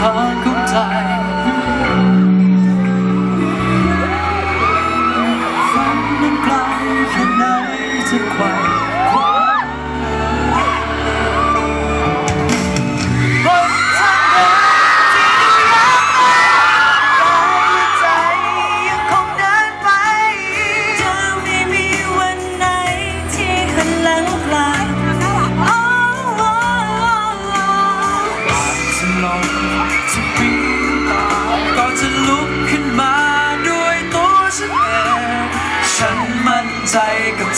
他不在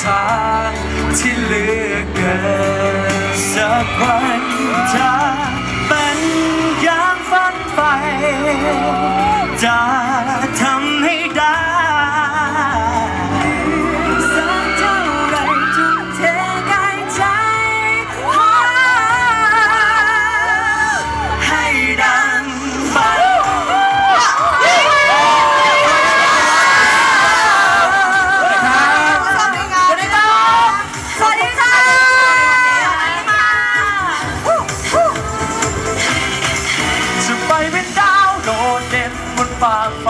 ทางที่เหลือกเกินสักวันจะเป็นอย่างฝันไปจาก นบ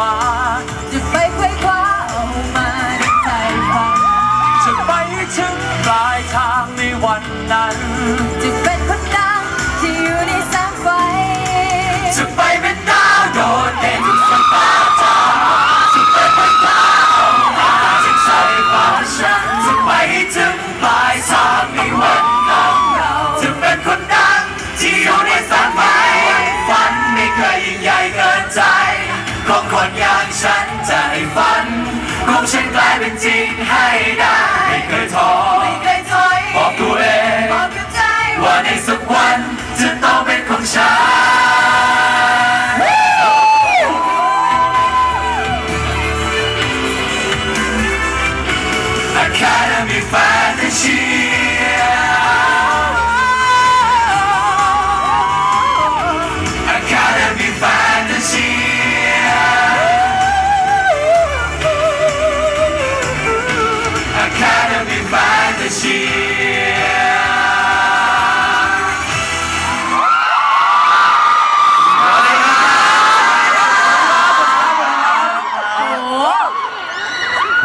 ฉันกลายเป็นจริงให้ได้ ไม่เคยท้อไม่เคยถอยบอกตัวเองบอกกับใจว่าในสักวันจะต้องเป็นของฉัน Academy Fantasy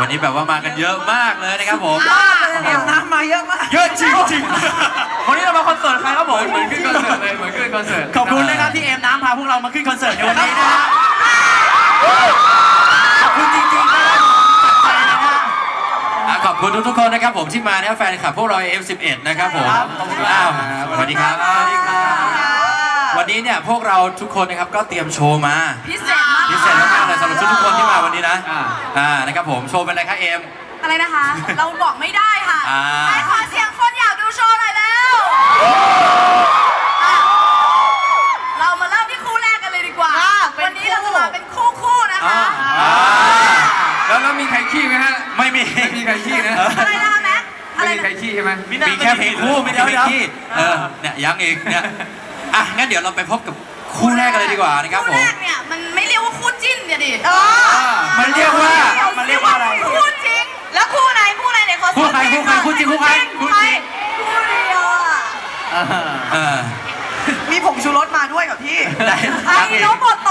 วันนี้แบบว่ามากันเยอะมากเลยนะครับผมเดี๋ยวน้ำมาเยอะมาก เยอะจริงจริงๆวันนี้เรามาคอนเสิร์ตใครครับผมเหมือนขึ้นคอนเสิร์ตเลยเหมือนขึ้นคอนเสิร์ตขอบคุณนะครับที่เอ็มน้ำพาพวกเรามาขึ้นคอนเสิร์ตในวันนี้นะฮะขอบคุณจริงๆนะครับจากใจนะฮะอะขอบคุณทุกๆคนนะครับผมที่มานะครับแฟนคลับพวกเรา F11 นะครับผมอ้าวสวัสดีครับสวัสดีครับวันนี้เนี่ยพวกเราทุกคนนะครับก็เตรียมโชว์มา พิเศษมากพิเศษมากๆเลยสำหรับทุกๆคนที่มาวันนี้นะ อ่านะครับผมโชว์เป็นอะไรคะเอ็ม อะไรนะคะ เราบอกไม่ได้ค่ะอ่าใครขอเสียงคนอยากดูโชว์หน่อยแล้วอะเรามาเริ่มที่คู่แรกกันเลยดีกว่าวันนี้เราจะมาเป็นคู่คู่ๆนะคะอ่าแล้วแล้วมีใครขี้ไหมฮะ ไม่มี ไม่มีใครขี้นะ อะไรนะคะแม็กอะไม่ไรมีนะ ใครขี้ใช่ไหมมีแค่เพลงคู่ไม่ได้เพลงที่เออเนี่ยยังอีกเนี่ยอะงั้นเดี๋ยวเราไปพบกับคู่แรกกันเลยดีกว่านะครับผคู่ม แรกเนี่ยมันไม่เรียกว่า คู่จิ้นเดี๋ยวดิมันเรียกว่ามันเรียกว่าอะไร คู่จริง แล้วคู่ไหนคู่ไหนไหนขอคู่ใครคู่ใครคู่จริงคู่ใครคู่จริงคู่เดียวอะเออมีผงชูรสมาด้วยกับพี่ได้ไอ้ยังอีกน้องบทโต